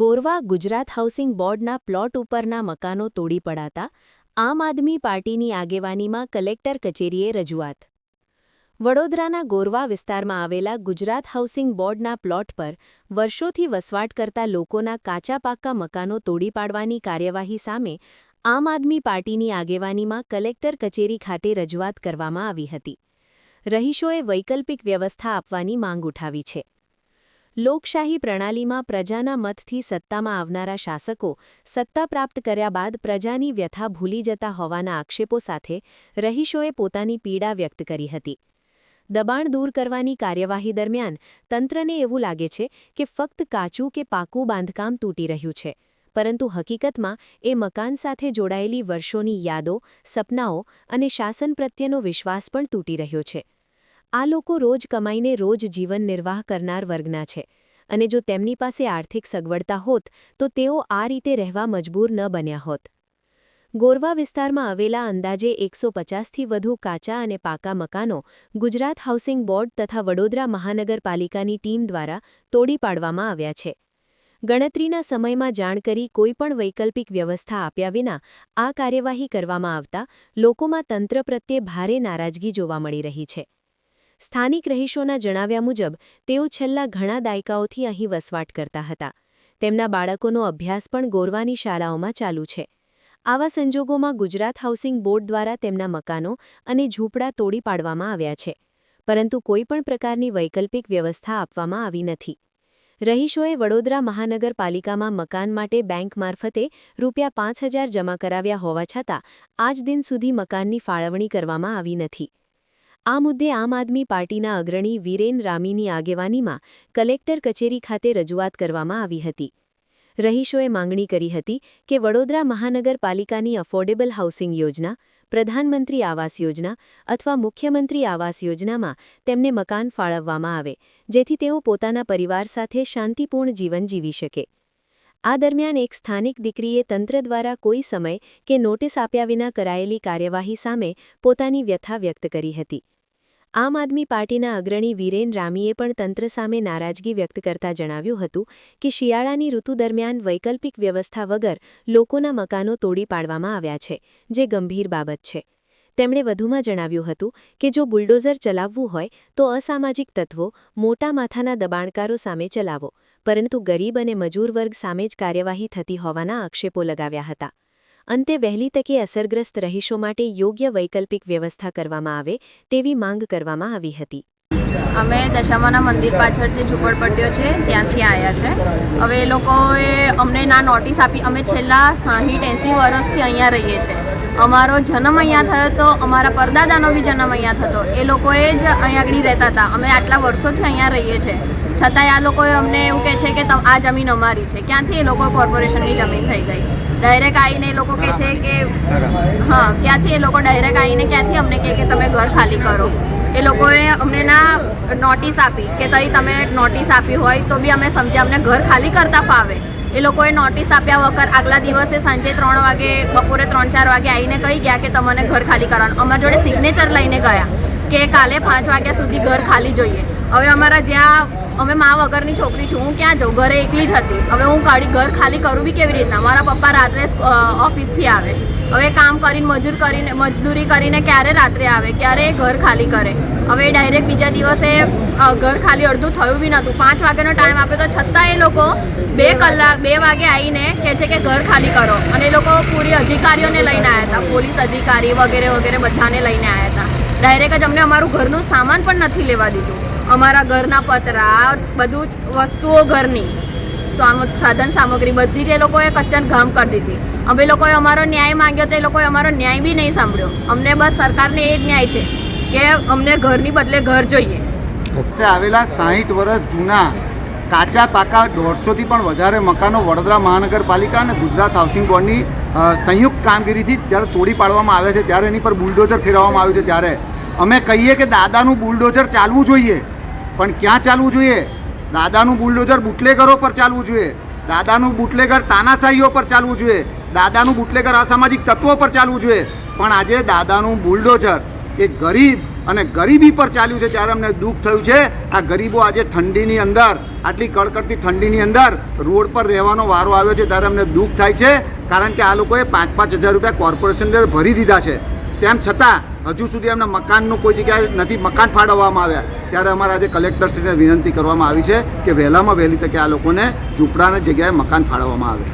Gorwa Gujarat housing બોર્ડના plot ઉપરના મકાનો તોડી પડાતા આમ આદમી પાર્ટીની આગેવાનીમાં કલેક્ટર કચેરીએ રજૂઆત. વડોદરાના ગોરવા વિસ્તારમાં આવેલા ગુજરાત હાઉસિંગ બોર્ડના પ્લોટ પર વર્ષોથી વસવાટ કરતા લોકોના કાચા પાક્કા મકાનો તોડી પાડવાની કાર્યવાહી સામે આમ આદમી પાર્ટીની આગેવાનીમાં કલેક્ટર કચેરી ખાતે રજૂઆત કરવામાં આવી હતી. રહીશોએ વૈકલ્પિક વ્યવસ્થા આપવાની માંગ ઉઠાવી છે. લોકશાહી પ્રણાલીમાં પ્રજાના મતથી સત્તામાં આવનારા શાસકો સત્તા પ્રાપ્ત કર્યા બાદ પ્રજાની વ્યથા ભૂલી જતા હોવાના આક્ષેપો સાથે રહીશોએ પોતાની પીડા વ્યક્ત કરી હતી. દબાણ દૂર કરવાની કાર્યવાહી દરમિયાન તંત્રને એવું લાગે છે કે ફક્ત કાચું કે પાકું બાંધકામ તૂટી રહ્યું છે, પરંતુ હકીકતમાં એ મકાન સાથે જોડાયેલી વર્ષોની યાદો, સપનાઓ અને શાસન પ્રત્યેનો વિશ્વાસ પણ તૂટી રહ્યો છે. આ લોકો રોજ કમાઈને રોજ જીવન નિર્વાહ કરનાર વર્ગના છે અને જો તેમની પાસે આર્થિક સગવડતા હોત, તો તેઓ આ રીતે રહેવા મજબૂર ન બન્યા હોત. ગોરવા વિસ્તારમાં આવેલા અંદાજે એકસો પચાસથી વધુ કાચા અને પાકા મકાનો ગુજરાત હાઉસિંગ બોર્ડ તથા વડોદરા મહાનગરપાલિકાની ટીમ દ્વારા તોડી પાડવામાં આવ્યા છે. ગણતરીના સમયમાં જાણ કરી કોઈપણ વૈકલ્પિક વ્યવસ્થા આપ્યા વિના આ કાર્યવાહી કરવામાં આવતા લોકોમાં તંત્ર પ્રત્યે ભારે નારાજગી જોવા મળી રહી છે. સ્થાનિક રહીશોના જણાવ્યા મુજબ, તેઓ છેલ્લા ઘણા દાયકાઓથી અહીં વસવાટ કરતા હતા. તેમના બાળકોનો અભ્યાસ પણ ગોરવાની શાળાઓમાં ચાલુ છે. આવા સંજોગોમાં ગુજરાત હાઉસિંગ બોર્ડ દ્વારા તેમના મકાનો અને ઝૂંપડા તોડી પાડવામાં આવ્યા છે. પરંતુ કોઈપણ પ્રકારની વૈકલ્પિક વ્યવસ્થા આપવામાં આવી નથી. રહીશોએ વડોદરા મહાનગરપાલિકામાં મકાન માટે બેંક મારફતે રૂપિયા પાંચ હજાર જમા કરાવ્યા હોવા છતાં, આજ દિન સુધી મકાનની ફાળવણી કરવામાં આવી નથી. આ મુદ્દે આમ આદમી પાર્ટીના અગ્રણી વીરેન રામીની આગેવાનીમાં કલેક્ટર કચેરી ખાતે રજૂઆત કરવામાં આવી હતી. રહીશોએ માંગણી કરી હતી કે વડોદરા મહાનગરપાલિકાની અફોર્ડેબલ હાઉસિંગ યોજના, પ્રધાનમંત્રી આવાસ યોજના અથવા મુખ્યમંત્રી આવાસ યોજનામાં તેમને મકાન ફાળવવામાં આવે, જેથી તેઓ પોતાના પરિવાર સાથે શાંતિપૂર્ણ જીવન જીવી શકે. આ દરમિયાન એક સ્થાનિક દીકરીએ તંત્ર દ્વારા કોઈ સમય કે નોટિસ આપ્યા વિના કરાયેલી કાર્યવાહી સામે પોતાની વ્યથા વ્યક્ત કરી હતી. આમ આદમી પાર્ટીના અગ્રણી વીરેન રામીએ પણ તંત્ર સામે નારાજગી વ્યક્ત કરતા જણાવ્યું હતું કે શિયાળાની ઋતુ દરમિયાન વૈકલ્પિક વ્યવસ્થા વગર લોકોના મકાનો તોડી પાડવામાં આવ્યા છે, જે ગંભીર બાબત છે. તેમણે વધુમાં જણાવ્યું હતું કે જો બુલડોઝર ચલાવવું હોય તો અસામાજિક તત્વો મોટા માથાના દબાણકારો સામે ચલાવો, પરંતુ ગરીબ અને મજૂર વર્ગ સામે જ કાર્યવાહી થતી હોવાના આક્ષેપો લગાવ્યા હતા. અંતે વહેલી તકે અસરગ્રસ્ત રહીશો માટે યોગ્ય વૈકલ્પિક વ્યવસ્થા કરવામાં આવે તેવી માંગ કરવામાં આવી હતી. અમે દશામાના મંદિર પાછળ જે ઝૂંપડપટ્ટીઓ છે, ત્યાંથી આવ્યા છે. હવે એ લોકોએ અમને ના નોટિસ આપી. અમે છેલ્લા સાહીઠ એંસી વર્ષથી અહીંયા રહીએ છીએ. અમારો જન્મ અહીંયા થયો તો અમારા પરદાદાનો બી જન્મ અહીંયા થતો. એ લોકોએ જ અહીંયા આગળ રહેતા હતા. અમે આટલા વર્ષોથી અહીંયા રહીએ છીએ. છતાંય આ લોકોએ અમને એવું કહે છે કે આ જમીન અમારી છે. ક્યાંથી એ લોકો કોર્પોરેશનની જમીન થઈ ગઈ? ડાયરેક્ટ આવીને એ લોકો કહે છે કે હા, ક્યાંથી એ લોકો ડાયરેક્ટ આવીને ક્યાંથી અમને કહે કે તમે ઘર ખાલી કરો? એ લોકોએ અમને ના નોટિસ આપી કે તઈ તમે નોટિસ આપી હોય તો બી અમે સમજ્યા, અમને ઘર ખાલી કરતા ફાવે. એ લોકોએ નોટિસ આપ્યા વગર આગલા દિવસે સાંજે ત્રણ વાગે, બપોરે ત્રણ ચાર વાગે આવીને કહી ગયા કે તમને ઘર ખાલી કરવાનું. અમારા જોડે સિગ્નેચર લઈને ગયા કે કાલે પાંચ વાગ્યા સુધી ઘર ખાલી જોઈએ. હવે અમારા જ્યાં અમે મા વગરની છોકરી છું, હું ક્યાં જાઉં? ઘરે એકલી જ હતી. હવે હું કાઢી ઘર ખાલી કરું બી કેવી રીતના? મારા પપ્પા રાત્રે ઓફિસથી આવે. હવે કામ કરીને, મજૂર કરીને, મજદૂરી કરીને ક્યારે રાત્રે આવે? ક્યારે એ ઘર ખાલી કરે? હવે ડાયરેક્ટ બીજા દિવસે ઘર ખાલી અડધું થયું બી નહોતું. પાંચ વાગ્યાનો ટાઈમ આપ્યો તો છતાં એ લોકો બે કલાક, બે વાગે આવીને કહે છે કે ઘર ખાલી કરો. અને એ લોકો પૂરી અધિકારીઓને લઈને આવ્યા હતા. પોલીસ અધિકારી વગેરે વગેરે બધાને લઈને આવ્યા હતા. ડાયરેક્ટ જ અમને અમારું ઘરનું સામાન પણ નથી લેવા દીધું. અમારા ઘરના પતરા, બધું જ વસ્તુઓ ઘરની. સાધન સામગ્રી બધી જ એ લોકોએ કચ્છન ઘામ કરી દીધી. અમે લોકોએ અમારો ન્યાય માંગ્યો તો એ લોકોએ અમારો ન્યાય બી નહીં સાંભળ્યો. અમને બસ સરકારને એ જ ન્યાય છે કે અમને ઘરની બદલે ઘર જોઈએ. આવેલા સાહીઠ વર્ષ જૂના કાચા પાકા દોઢસોથી પણ વધારે મકાનો વડોદરા મહાનગરપાલિકા અને ગુજરાત હાઉસિંગ બોર્ડની સંયુક્ત કામગીરીથી જ્યારે તોડી પાડવામાં આવે છે, ત્યારે એની પર બુલડોઝર ફેરવવામાં આવ્યું છે ત્યારે. અમે કહીએ કે દાદાનું બુલડોઝર ચાલવું જોઈએ. પણ ક્યાં ચાલવું જોઈએ? દાદાનું બુલડોઝર બુટલેગરો પર ચાલવું જોઈએ. દાદાનું બુટલેગર તાનાશાહીઓ પર ચાલવું જોઈએ. દાદાનું બુટલેગર અસામાજિક તત્વો પર ચાલવું જોઈએ. પણ આજે દાદાનું બુલડોઝર એ ગરીબ અને ગરીબી પર ચાલ્યું છે ત્યારે અમને દુઃખ થયું છે. આ ગરીબો આજે ઠંડીની અંદર, આટલી કડકડતી ઠંડીની અંદર રોડ પર રહેવાનો વારો આવ્યો છે ત્યારે અમને દુઃખ થાય છે. કારણ કે આ લોકોએ પાંચ પાંચ હજાર રૂપિયા કોર્પોરેશન ભરી દીધા છે. તેમ છતાં હજુ સુધી એમને મકાનનું કોઈ જગ્યાએ નથી, મકાન ફાળવવામાં આવ્યા. ત્યારે અમારા આજે કલેક્ટરશ્રીને વિનંતી કરવામાં આવી છે કે વહેલામાં વહેલી તકે આ લોકોને ઝૂંપડાની જગ્યાએ મકાન ફાળવવામાં આવે.